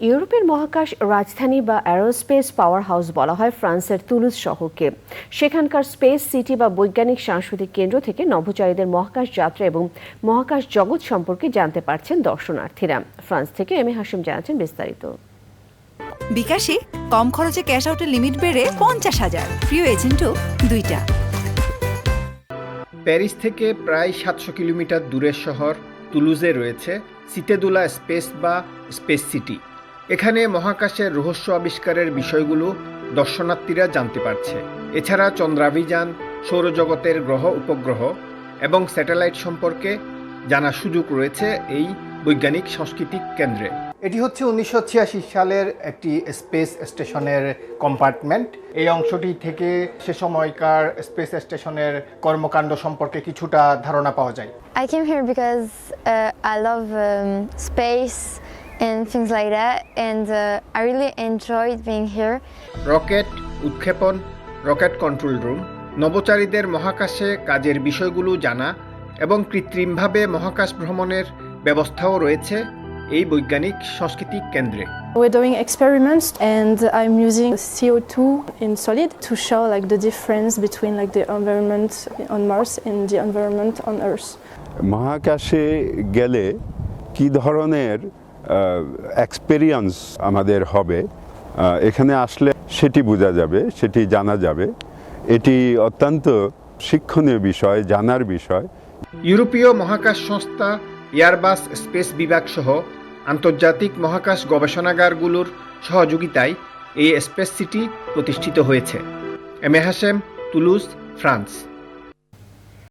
ইউরোপের মহাকাশ রাজধানী বা অ্যারোস্পেস পাওয়ার হাউস বলা হয় ফ্রান্সের তুলুজ শহরকে। সেখানকার স্পেস সিটি বা বৈজ্ঞানিক সাংস্কৃতিক কেন্দ্র থেকে নভোচারীদের মহাকাশ যাত্রা এবং মহাকাশ জগৎ সম্পর্কে জানতে পারছেন দর্শনার্থীরা। ফ্রান্স থেকে এম এ হাসিম জানাচ্ছেন বিস্তারিত। বিকাশে কম খরচে ক্যাশ আউটের লিমিট বেড়ে পঞ্চাশ হাজার। প্রিয় এজেন্টও দুইটা। প্যারিস থেকে প্রায় সাতশো কিলোমিটার দূরের শহর তুলুজে রয়েছে সিতেদুলা স্পেস বা স্পেস সিটি। এখানে মহাকাশের রহস্য আবিষ্কারের বিষয়গুলো দর্শনার্থীরা জানতে পারছে। এছাড়া চন্দ্রাভিযান সৌরজগতের গ্রহ উপগ্রহ এবং স্যাটেলাইট সম্পর্কে জানার সুযোগ রয়েছে এই বৈজ্ঞানিক সাংস্কৃতিক কেন্দ্রে। এটি হচ্ছে উনিশশো ছিয়াশি সালের একটি স্পেস স্টেশনের কম্পার্টমেন্ট। এই অংশটি থেকে সে সময়কার স্পেস স্টেশনের কর্মকাণ্ড সম্পর্কে কিছুটা ধারণা পাওয়া যায়। I came here because uh, I love um, space and things like that, and uh, I really enjoyed being here. Rocket উৎক্ষেপণ রকেট কন্ট্রোল রুম নভোচারীদের মহাকাশে কাজের বিষয়গুলো জানা এবং কৃত্রিমভাবে মহাকাশ ভ্রমণের ব্যবস্থাও রয়েছে এই বৈজ্ঞানিক সাংস্কৃতিক কেন্দ্রে We're doing experiments and I'm using CO2 in solid to show like the difference between like the environment on Mars and the environment on Earth. মহাকাশে গেলে কি ধরনের এক্সপেরিয়েন্স আমাদের হবে। এখানে আসলে সেটি বোঝা যাবে, সেটি জানা যাবে। এটি অত্যন্ত শিক্ষণীয় বিষয়, জানার বিষয়। ইউরোপীয় মহাকাশ সংস্থা এয়ারবাস স্পেস বিভাগ সহ আন্তর্জাতিক মহাকাশ গবেষণাগারগুলোর সহযোগিতায় এই স্পেস সিটি প্রতিষ্ঠিত হয়েছে। M A Hashem Toulouse, France.